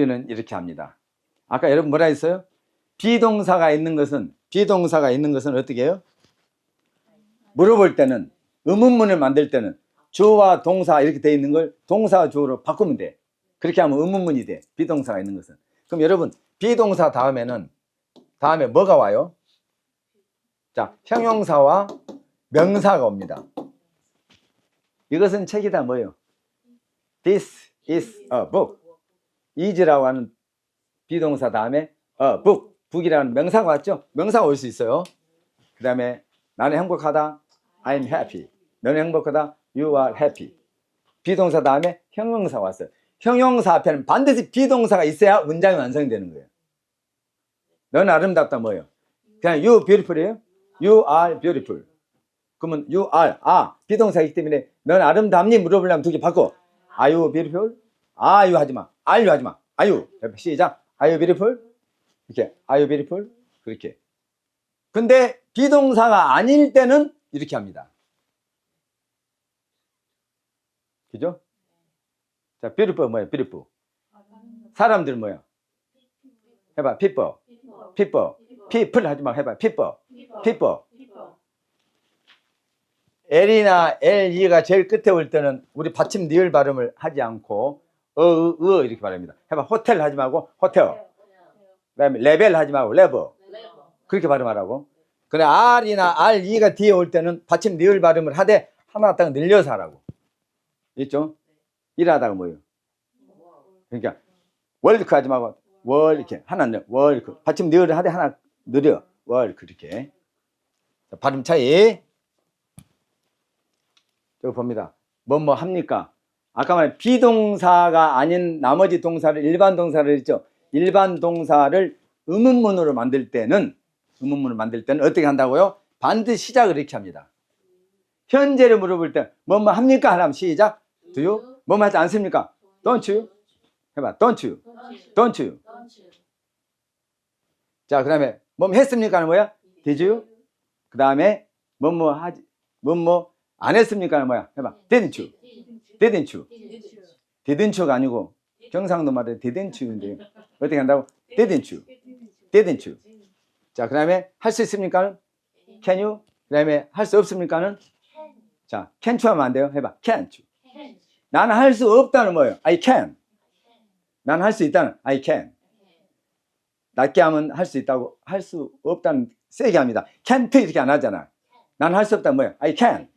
우리는 이렇게 합니다. 아까 여러분 뭐라 했어요? 비동사가 있는 것은 비동사가 있는 것은 어떻게 해요? 물어볼 때는 의문문을 만들 때는 주어와 동사 이렇게 돼 있는 걸 동사와 주어로 바꾸면 돼. 그렇게 하면 의문문이 돼. 비동사가 있는 것은. 그럼 여러분 비동사 다음에는 다음에 뭐가 와요? 자, 형용사와 명사가 옵니다. 이것은 책이다 뭐예요? This is a book. Is라고 하는 비동사 다음에 a book, book이라는 명사가 왔죠? 명사가 올 수 있어요. 그 다음에 나는 행복하다. I'm happy. 너는 행복하다. You are happy. 비동사 다음에 형용사 왔어요. 형용사 앞에는 반드시 비동사가 있어야 문장이 완성되는 거예요. 너는 아름답다 뭐예요? 그냥 you beautiful이에요? You are beautiful. 그러면 you are, 아, 비동사이기 때문에 넌 아름답니? 물어보려면 두 개 바꿔. Are you beautiful? Are you 하지 마. You 하지 마. You? 시작. You beautiful? 이렇게. You beautiful? 그렇게. 근데 비동사가 아닐 때는 이렇게 합니다. 그죠? 자, beautiful 뭐예요? beautiful. 사람들 뭐예요? 해봐. people. 하지 마. 해봐. people. people. L이나 LE가 제일 끝에 올 때는 우리 받침 니을 발음을 하지 않고 어, 으, 으 이렇게 발음합니다. 해봐. 호텔 하지 말고 호텔. 그다음에 레벨 하지 말고 레버. 그렇게 발음하라고. 근데 R이나 RE가 뒤에 올 때는 받침 니을 발음을 하되 하나 딱 늘려서 하라고. 있죠? 일하다가 뭐예요? 그러니까 월크 하지 말고 월 이렇게 하나 늘 월크 받침 니을 하되 하나 느려 월크 이렇게 자, 발음 차이 여기 봅니다. 뭐뭐 합니까? 아까 말한 비동사가 아닌 나머지 동사를 일반 동사를 했죠. 일반 동사를 의문문으로 만들 때는 의문문을 만들 때는 어떻게 한다고요? 반드시 시작을 이렇게 합니다. 현재를 물어볼 때 뭐뭐 합니까? 하면 시작. Do you? 뭐뭐 하지 않습니까? Don't you? 해봐. Don't you? Don't you? 자, 그 다음에 뭐뭐 했습니까? 하는 뭐야? Did you? 그 다음에 뭐뭐 하지 뭐뭐 안 했습니까? 하는 뭐야? 해봐. Didn't you? Didn't you? Didn't you가 아니고 경상도 말에 didn't you인데 어떻게 한다고? Didn't you? Didn't you? 자, 그 다음에 할 수 있습니까? Can you? 그 다음에 할 수 없습니까는? 자, can't you 하면 안 돼요? 해봐. can't you? 나는 할 수 없다는 뭐예요? I can. 나는 할 수 있다는 I can. 낮게 하면 할 수 있다고 할 수 없다는 세게 합니다. can't 이렇게 안 하잖아. 나는 할 수 없다는 뭐예요? I can.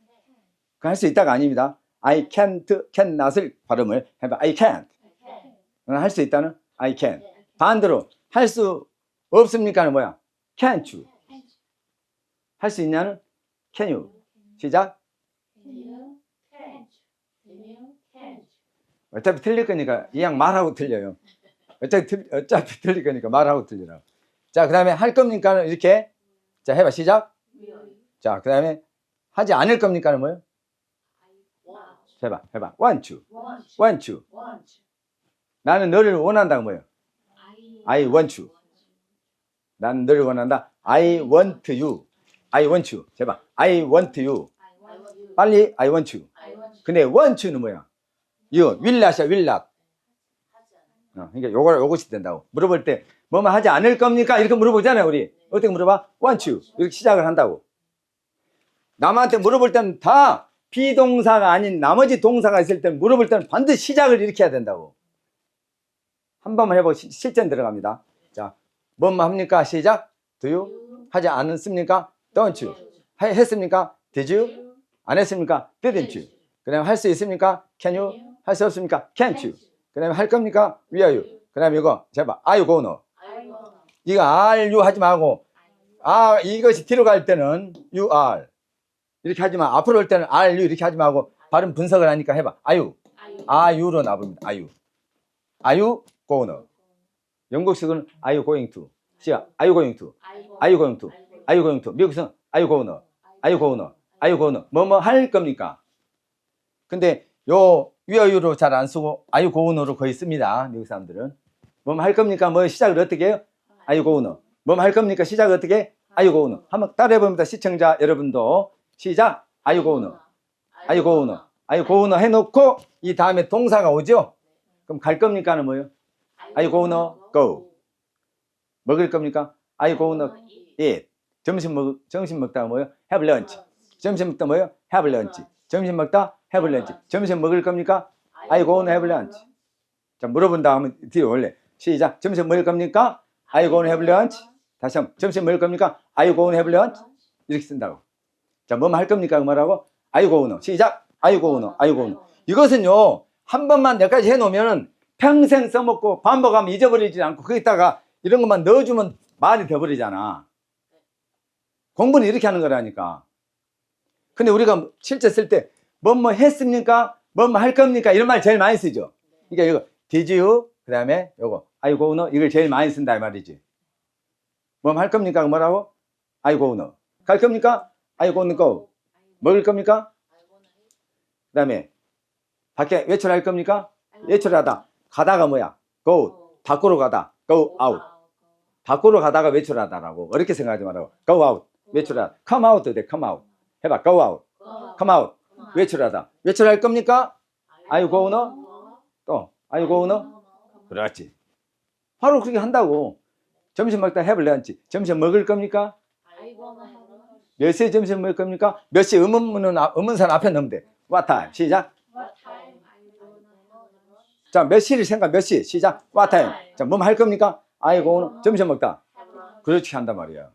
그 할 수 있다가 아닙니다. I can't, cannot을 발음을 해봐. I can't. 나는 할수 있다는 I can. 반대로 할 수 없습니까는 뭐야? can't you. 할 수 있냐는 can you. 시작. 어차피 틀릴 거니까 이양 말하고 틀려요. 어차피, 틀, 어차피 틀릴 거니까 말하고 틀리라고. 자, 그 다음에 할 겁니까는 이렇게. 자, 해봐. 시작. 자, 그 다음에 하지 않을 겁니까는 뭐예요? 해봐. 해봐. want you. 나는 너를 원한다는 뭐예요? I want. 나는 너를 원한다. I want you. I want you. 해봐. I want. 빨리 want you. 근데 you는 뭐야? not이야. will not. 어, 그러니까 요거 요것이 된다고. 물어볼 때 뭐뭐 하지 않을 겁니까? 이렇게 물어보잖아요, 우리. 어떻게 물어봐? you. 이렇게 시작을 한다고. 남한테 물어볼 때는 다 비동사가 아닌 나머지 동사가 있을 때는 물어볼 때는 반드시 시작을 해야 된다고. 한 번만 해보고 시- 실전 들어갑니다. 자, 뭐뭐 합니까? 시작. Do you? 하지 않습니까? Don't you? 하- 했습니까? Did you? 안 했습니까? Didn't you? 그 다음에 할 수 있습니까? Can you? 할 수 없습니까? Can't you? 그 다음에 할 겁니까? Will you? 그 다음에 이거 제발 Are you gonna? 이거 are you 하지 말고 아 이것이 뒤로 갈 때는 you are 이렇게 하지 마 앞으로 올 때는 you 이렇게 하지 말고 발음 분석을 하니까 해봐 are you로 나옵니다 are you gonna 영국식은 going to are you going to are you going to 미국식은 are you gonna are you gonna are you gonna 뭐뭐 할 겁니까 근데 요 위어유로 잘 안 쓰고 you gonna'로 거의 씁니다 미국 사람들은 뭐뭐 할 겁니까 뭐 시작을 어떻게 해요 are you gonna 뭐뭐 할 겁니까 시작을 어떻게 해? you gonna 한번 따라해 봅니다 시청자 여러분도 시작 are you gonna 해놓고 이 다음에 동사가 오죠 그럼 갈 겁니까는 뭐예요 gonna go? 먹을 겁니까? Gonna eat? 점심 먹 점심 먹다가 뭐요? Have lunch. 점심 먹다 뭐요? Have lunch. 점심 먹다 have lunch. 점심 먹을 겁니까? Gonna have lunch? 자 물어본 다음에 뒤에 올래. 시작. 점심 먹을 겁니까? Gonna have lunch? 다시 한번 점심 먹을 겁니까? Gonna have lunch? 이렇게 쓴다고. 자, 뭐뭐 할 겁니까? 그 말하고 you gonna? 시작. You gonna? Are you gonna? 이것은요 한 번만 여기까지 해놓으면 평생 써먹고 반복하면 잊어버리지 않고 거기다가 이런 것만 넣어주면 말이 돼버리잖아. 공부는 이렇게 하는 거라니까. 근데 우리가 실제 쓸 때 뭐 뭐 했습니까? 뭐 뭐 할 겁니까? 이런 말 제일 많이 쓰죠. 그러니까 이거 did you 그 다음에 요거 are you gonna 이걸 제일 많이 쓴다 이 말이지. 뭐뭐 할 겁니까? 뭐라고? are you gonna 갈 겁니까? You gonna go 먹을 겁니까? 그 다음에 밖에 외출할 겁니까? 외출하다. 가다가 뭐야? go. 밖으로 가다. go out. 밖으로 가다가 외출하다라고. 어렵게 생각하지 말라고. go out. 외출하다. come out 돼. come out. 해봐. go out. come out. 외출하다. 외출할 겁니까? are you 또. are you 그렇지. 바로 그렇게 한다고. 점심 먹다 have lunch 점심 먹을 겁니까? 몇 시에 점심 먹을 겁니까? 몇시 의문문은 앞- 의문산 앞에 넣으면 돼 what time 시작 자몇 시를 생각 몇 시 시작 what time 자 뭐 할 겁니까? you gonna 점심 먹다 그렇게 한단 말이야.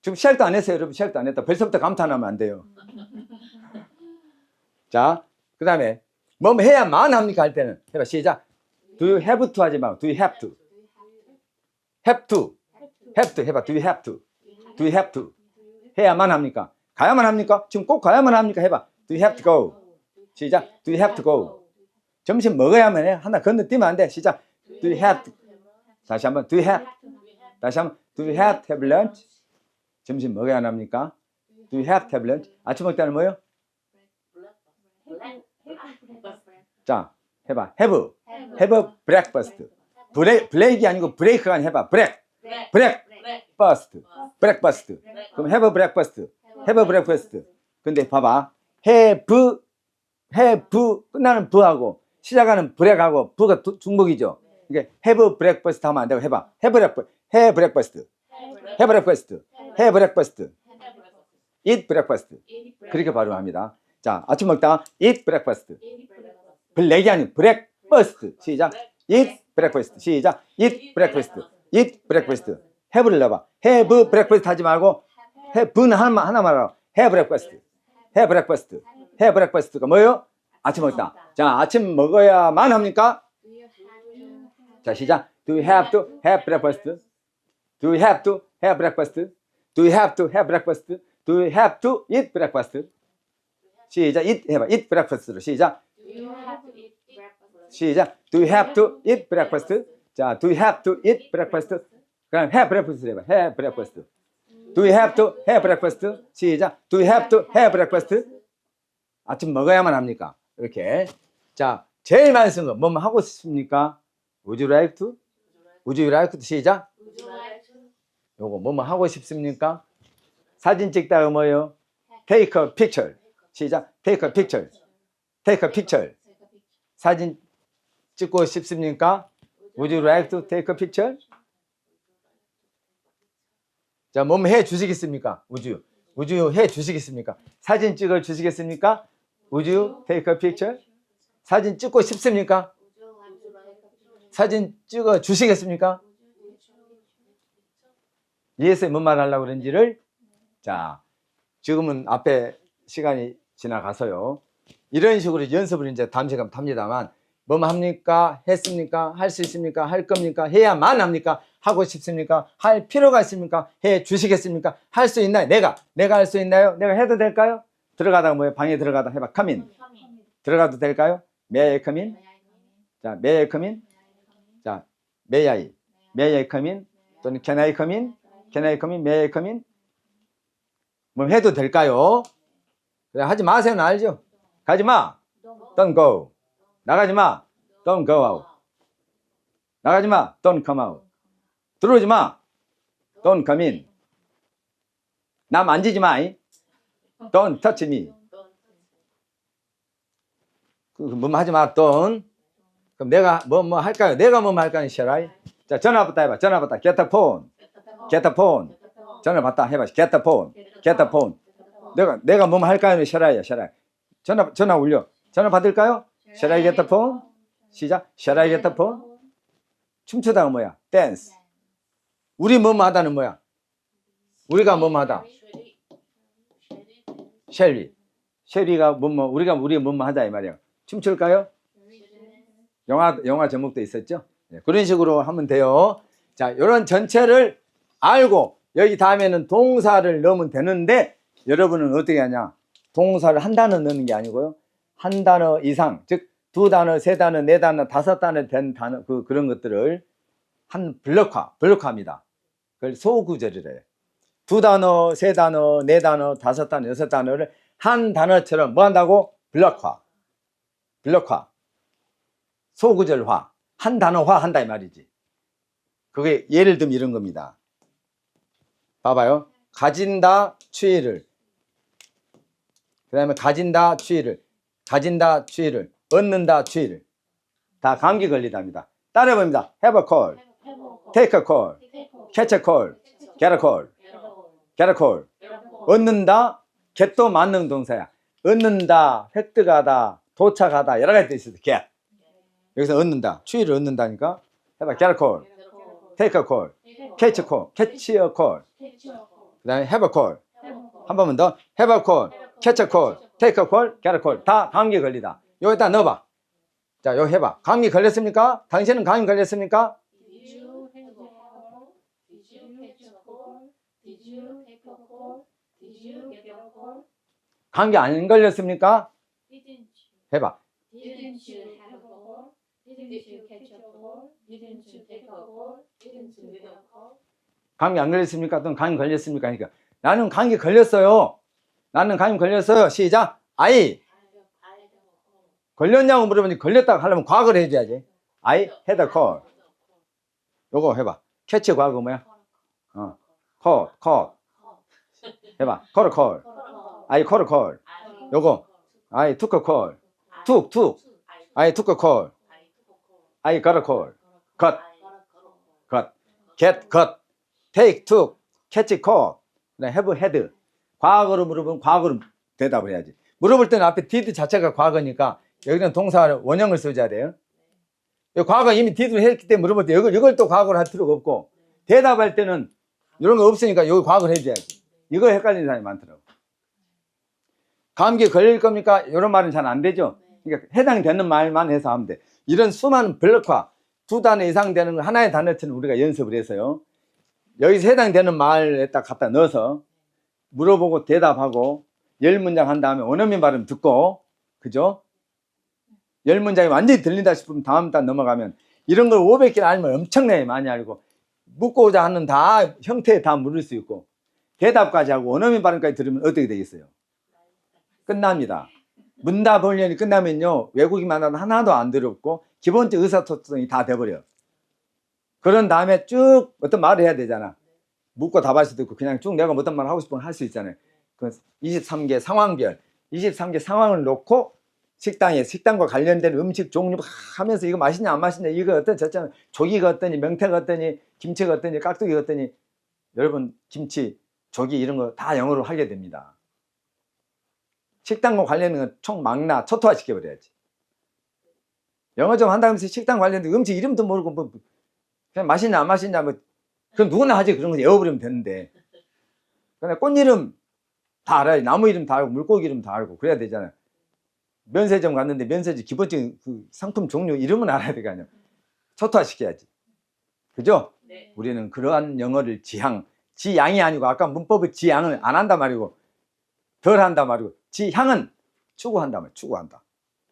지금 시작도 안 했어요, 여러분. 시작도 안 했다. 벌써부터 감탄하면 안 돼요. 자, 그 다음에 뭐 해야만 합니까? 할 때는 해봐. 시작. Do you have to 하지 말고 Do you have to? Have to. Have to 해봐. Do you have to? Do you have to? 해야만 합니까? 가야만 합니까? 지금 꼭 가야만 합니까? 해봐. Do you have to go? 시작. Do you have to go? 점심 먹어야만 해. 하나 건너뛰면 안 돼. 시작. Do you have to? 다시 한번 Do you have? 다시 한번 Do you have to have lunch? 점심 먹어야 합니까? Do you have to have lunch? 아침 먹다는 뭐예요? 자, 해봐. Have. Have breakfast. 브레, 브레이크가 아니고 브레이크가 아니고 해봐. 브렉. 브렉. 버스트. 브렉버스트. 그럼 have a breakfast. have a breakfast. 근데 봐봐. have, have 끝나는 부하고 시작하는 브렉하고 부가 두- 중복이죠. 이게 have a breakfast 하면 안 되고 해봐. have breakfast. have breakfast. have breakfast. have breakfast. eat breakfast. 그렇게 발음합니다. 자, 아침 먹다 eat breakfast. 블랙이 아닌 breakfast. 시작. eat breakfast. 시작. eat breakfast. eat breakfast. Have를 넣어봐. have breakfast 하지 말고 have는 하나, 하나 말하고 have breakfast. have breakfast. have breakfast가 뭐예요? 아침 먹다. 자, 아침 먹어야만 합니까? 자, 시작. Do you have to have breakfast? Do you have to have breakfast? Do you have to have breakfast? Do you have to eat breakfast? 시작. eat 해봐. eat breakfast로 시작. 시작. Do you have to eat breakfast? 자, do you have to eat breakfast? 그럼 have breakfast 해봐. have breakfast. Do you have to have breakfast? 시작. Do you have to have breakfast? 아침 먹어야만 합니까? 이렇게. 자, 제일 많이 쓴 거, 뭐 하고 싶습니까? Would you like to? Would you like to? 시작. 요거 뭐뭐 하고 싶습니까? 사진 찍다가 뭐요? Take a picture. 시작. Take a picture. Take a picture. 사진 찍고 싶습니까? Would you like to take a picture? 자, 몸 해 주시겠습니까? Would you 해 주시겠습니까? 사진 찍어 주시겠습니까? Take a picture? 사진 찍고 싶습니까? 사진 찍어 주시겠습니까? 이해했어요? 뭔말 하려고 그런지를? 자, 지금은 앞에 시간이 지나가서요. 이런 식으로 연습을 이제 다음 시간 합니다만, 뭐 합니까? 했습니까? 할 수 있습니까? 할 겁니까? 해야만 합니까? 하고 싶습니까? 할 필요가 있습니까? 해 주시겠습니까? 할 수 있나요? 내가, 내가 할 수 있나요? 내가 해도 될까요? 들어가다가 뭐예요? 방에 들어가다 해봐. in. 들어가도 될까요? come in? 자, come in? 자, I come in? 또는 come in? May I come in? 뭐 해도 될까요? 그래, 하지 마세요는 알죠? 가지 마. Don't go. 나가지 마. Don't go out. 나가지 마. Don't come out. 들어오지 마. Don't come in. 나 만지지 마. 이. Don't touch me. 그, 뭐 하지 마. Don't. 그럼 내가 뭐뭐 할까요? 내가 뭐 할까요? I? 자, 전화 받다 해 봐. 전화 받다. get the phone. get the phone. 전화 받다 해 봐. get the phone. get the phone. 내가 내가 뭐 할까요? shall I. 전화 전화 울려. 전화 받을까요? Shall I get the phone? 시작. shall I get the phone? 춤추다가 뭐야? dance. 우리 뭐 하다는 뭐야? 우리가 뭐 하다? 셸리. 셸리가 뭐뭐 우리가 우리 뭐뭐 하다 이 말이야. 춤출까요? 영화 영화 제목도 있었죠. 네, 그런 식으로 하면 돼요. 자, 이런 전체를 알고 여기 다음에는 동사를 넣으면 되는데 여러분은 어떻게 하냐? 동사를 한 단어 넣는 게 아니고요. 한 단어 이상, 즉 두 단어, 세 단어, 네 단어, 다섯 단어 된 단어 그 그런 것들을 한 블록화, 블록화입니다. 그걸 소구절이래요. 두 단어, 세 단어, 네 단어, 다섯 단어, 여섯 단어를 한 단어처럼 뭐 한다고? 블록화. 블록화. 소구절화. 한 단어화 한다 이 말이지. 그게 예를 들면 이런 겁니다. 봐봐요. 가진다 추이를. 그 다음에 가진다 추이를. 가진다 추이를. 얻는다 추이를. 다 감기 걸리답니다. 따라해 봅니다. have a call, take a call, catch a call, get a call, get a call. 얻는다, get도 만능 동사야. 얻는다, 획득하다, 도착하다, 여러 가지 뜻이 있어. get. 여기서 얻는다, 추이를 얻는다니까. 해봐, get a call, take a call, catch a call, catch a call. 그 다음에 have a call. 한 번만 더. have a get a call. 다 감기 걸리다. 여기다 넣어봐. 자, 여기 해봐. 감기 걸렸습니까? 당신은 감기 걸렸습니까? 감기 안 걸렸습니까? 해봐. 감기 안 걸렸습니까? 또는 감기 걸렸습니까? 그러니까 나는 감기 걸렸어요. 나는 감기 걸렸어요. 시작. Call. 걸렸냐고 물어보니 걸렸다고 하려면 과거를 해줘야지. Had a call. 요거 해봐. 캐치 과거 뭐야? 어. call, call. 해봐. call, call. I call, call. 요거. Call. took, took. I took a call. I got a call. got, got. get, got. take, took. catch, call. have, had. 과거로 물어보면 과거로 대답을 해야지. 물어볼 때는 앞에 did 자체가 과거니까 여기는 동사 원형을 써줘야 돼요. 이 과거 이미 did를 했기 때문에 물어볼 때 이걸, 이걸 또 과거로 할 필요가 없고 대답할 때는 이런 거 없으니까 여기 과거를 해줘야지. 이거 헷갈리는 사람이 많더라고. 감기 걸릴 겁니까? 이런 말은 잘 안 되죠. 그러니까 해당되는 말만 해서 하면 돼. 이런 수많은 블록화, 두 단어 이상 되는 거 하나의 단어처럼 우리가 연습을 해서요. 여기서 해당되는 말에 딱 갖다 넣어서 물어보고 대답하고 열 문장 한 다음에 원어민 발음 듣고 그죠? 열 문장이 완전히 들린다 싶으면 다음 단 넘어가면 이런 걸 500개를 알면 엄청나게 많이 알고 묻고자 하는 다 형태에 다 물을 수 있고 대답까지 하고 원어민 발음까지 들으면 어떻게 되겠어요? 끝납니다. 문답 훈련이 끝나면요 외국인 만나도 하나도 안 들었고 기본적 의사소통이 다 돼버려. 그런 다음에 쭉 어떤 말을 해야 되잖아. 묻고 답할 수도 있고 그냥 쭉 내가 어떤 말 하고 싶으면 할수 있잖아요. 그 23개 상황별, 23개 상황을 놓고 식당에 식당과 관련된 음식 종류 막 하면서 이거 맛있냐 안 맛있냐 이거 어떤 저쩌 조기가 어떠니 명태가 어떠니 김치가 어떠니 깍두기가 어떠니 여러분 김치 조기 이런 거 다 영어로 하게 됩니다. 식당과 관련된 총 망나 초토화 시켜버려야지. 영어 좀 한다면서 식당 관련된 음식 이름도 모르고 뭐 그냥 맛있냐 안 맛있냐 뭐 그럼 누구나 하지 그런 거 외워버리면 되는데 그냥 꽃 이름 다 알아요 나무 이름 다 알고 물고기 이름 다 알고 그래야 되잖아요 면세점 갔는데 면세점 기본적인 그 상품 종류 이름은 알아야 될 거 아니에요 초토화 시켜야지 그죠? 네. 우리는 그러한 영어를 지향 지양이 아니고 아까 문법의 지양을 안 한단 말이고 덜 한단 말이고 지향은 추구한다 말 추구한다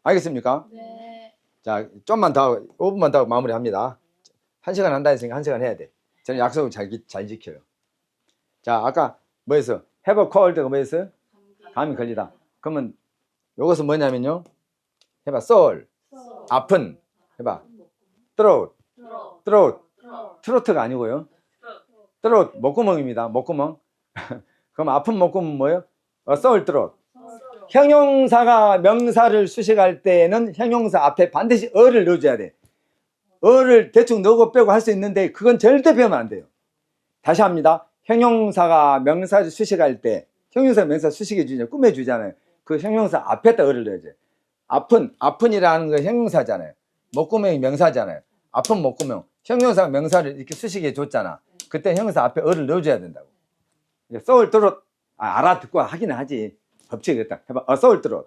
알겠습니까? 네. 자, 좀만 더, 5분만 더 마무리합니다. 한 시간 한다 했으니까 한 시간 해야 돼. 저는 약속을 잘, 기- 잘 지켜요. 자, 아까 뭐였어? have a cold가 뭐였어? 감이 걸리다. 그러면 요것은 뭐냐면요. 해봐, soul. 아픈. 해봐, throat. throat. 트로트가 아니고요. throat, 목구멍입니다. 목구멍. 그럼 아픈 목구멍 뭐예요? 어, soul throat. 형용사가 명사를 수식할 때에는 형용사 앞에 반드시 어를 넣어줘야 돼. 어를 대충 넣고 빼고 할 수 있는데 그건 절대 배우면 안 돼요. 다시 합니다. 형용사가 명사 수식할 때 형용사 명사 수식해 주잖아요. 꾸며 주잖아요. 그 형용사 앞에다 어를 넣어야죠. 아픈 아픈이라는 건 형용사잖아요. 목구멍이 명사잖아요. 아픈 목구멍. 형용사 명사를 이렇게 수식해 줬잖아. 그때 형용사 앞에 어를 넣어줘야 된다고. 서울 들어 아, 알아듣고 하긴 하지. 법칙이 그랬다. 해봐. 어 서울 들어.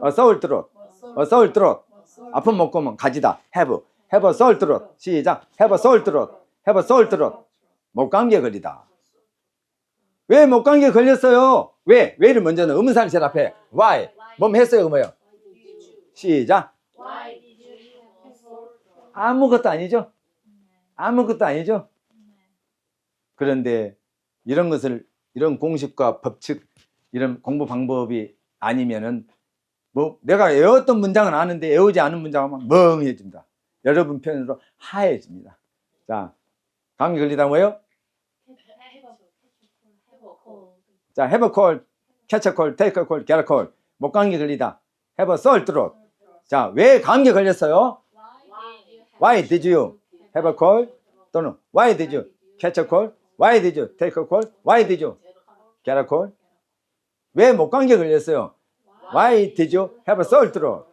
어 서울 들어. 어 서울 들어. 아픈 목구멍 가지다. have. Have a sore throat. 시작. have a sore throat. have a sore throat. 목감기에 걸리다. 왜 목감기에 걸렸어요? 왜? 왜를 먼저 넣어. 의문사를 제일 앞에. why? 몸 했어요. 그 뭐예요? 시작. 아무것도 아니죠? 아무것도 아니죠? 그런데 이런 것을 이런 공식과 법칙 이런 공부 방법이 아니면은 뭐 내가 외웠던 문장은 아는데 외우지 않은 문장은 멍해집니다. 여러분 표현으로 하얘집니다. 자, 감기 걸리다 뭐예요? 자, have a cold, catch a cold, take a cold, get a cold. 목 감기 걸리다. have a sore throat. 자, 왜 감기 걸렸어요? Why did you have a cold? 또는 why did you catch a cold? Why did you take a cold? Why did you get a cold? 왜 목 감기 걸렸어요? Why did you have a sore throat?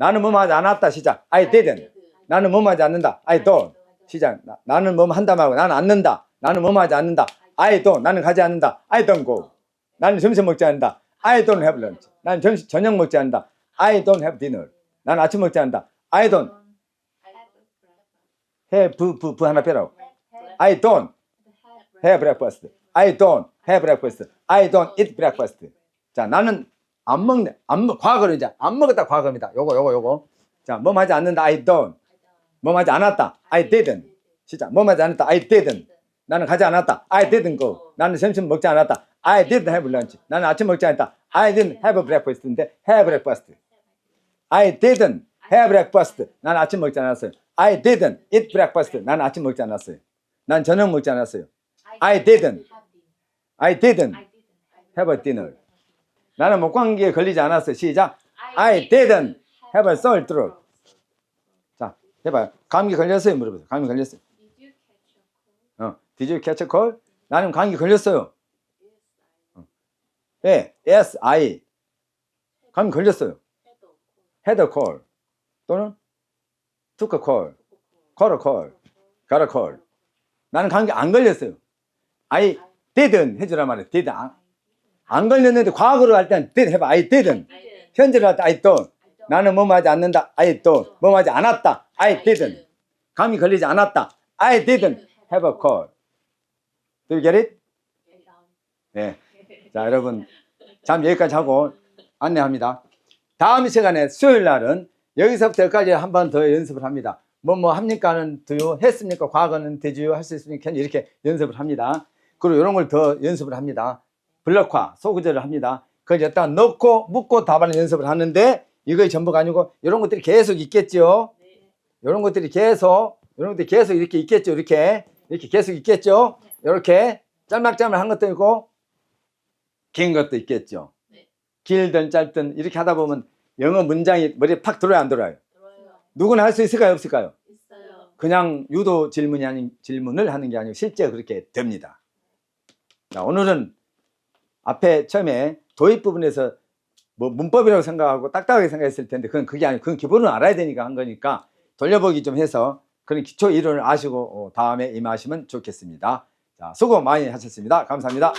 나는 뭐 하지 않았다. 시작. I didn't. 나는 뭐 하지 않는다. I don't. 시작. 나, 나는 뭐 한다 말고 나는 않는다. 나는 뭐 하지 않는다. I don't. 나는 가지 않는다. I don't go. 나는 점심 먹지 않는다. I don't have lunch. 나는 점심 저녁 먹지 않는다. I don't have dinner. 나는 아침 먹지 않는다. I don't have 부, 부, 부 하나 빼라고. I don't have breakfast. I don't have breakfast. I don't eat breakfast. 자, 나는 안 먹네. 안 먹, 과거로 이제 안 먹었다 과거입니다. 요거 요거 요거. 자, 뭐 하지 않는다. I don't. 뭐 하지 않았다. I didn't. 시작. 뭐 하지 않았다. I didn't. 나는 가지 않았다. I didn't go. 나는 점심 먹지 않았다. I didn't have lunch. 나는 아침 먹지 않았다. I didn't have breakfast인데 have breakfast. I didn't have breakfast. 나는 아침 먹지 않았어요. I didn't eat breakfast. 나는 아침 먹지 않았어요. 난 저녁 먹지 않았어요. I didn't. I didn't have a dinner. 나는 목감기에 걸리지 않았어요. 시작. I didn't have a sore throat. 자, 해봐요. 감기 걸렸어요? 물어보세요. 감기 걸렸어요? Did you catch a cold? 어. Did you catch a cold? 나는 감기 걸렸어요. 어. 예, yes, I. 감기 걸렸어요. had a cold. 또는 took a cold. caught a cold. got a cold. 나는 감기 안 걸렸어요. I didn't 해주란 말이에요. did 안, 안 걸렸는데 과거로 할 때는 did 해봐. I didn't. 현재로 할 때 I don't. 나는 뭐 하지 않는다. I don't. 뭐 하지 않았다. I didn't. 감이 걸리지 않았다. I didn't have a cold. Do you get it? 네. 자, 여러분. 잠 여기까지 하고 안내합니다. 다음 시간에 수요일 날은 여기서부터 여기까지 한 번 더 연습을 합니다. 뭐 뭐 합니까는 두요 했습니까? 과거는 되지요 할 수 있으니까 이렇게 연습을 합니다. 그리고 이런 걸 더 연습을 합니다. 블럭화, 소구절을 합니다. 그걸 여기다 넣고 묶고 답하는 연습을 하는데 이거 전부가 아니고 이런 것들이 계속 있겠죠. 이런 것들이 계속 이런 것들이 계속 이렇게 있겠죠. 이렇게 이렇게 계속 있겠죠. 이렇게 짤막짤막한 것도 있고 긴 것도 있겠죠. 네. 길든 짧든 이렇게 하다 보면 영어 문장이 머리에 팍 들어요 안 들어요? 들어요. 누구나 할 수 있을까요 없을까요? 있어요. 그냥 유도 질문이 아닌 질문을 하는 게 아니고 실제 그렇게 됩니다. 자, 오늘은 앞에 처음에 도입 부분에서 뭐 문법이라고 생각하고 딱딱하게 생각했을 텐데 그건 그게 아니고 그건 기본을 알아야 되니까 한 거니까 돌려보기 좀 해서 그런 기초 이론을 아시고 어, 다음에 임하시면 좋겠습니다. 자, 수고 많이 하셨습니다. 감사합니다.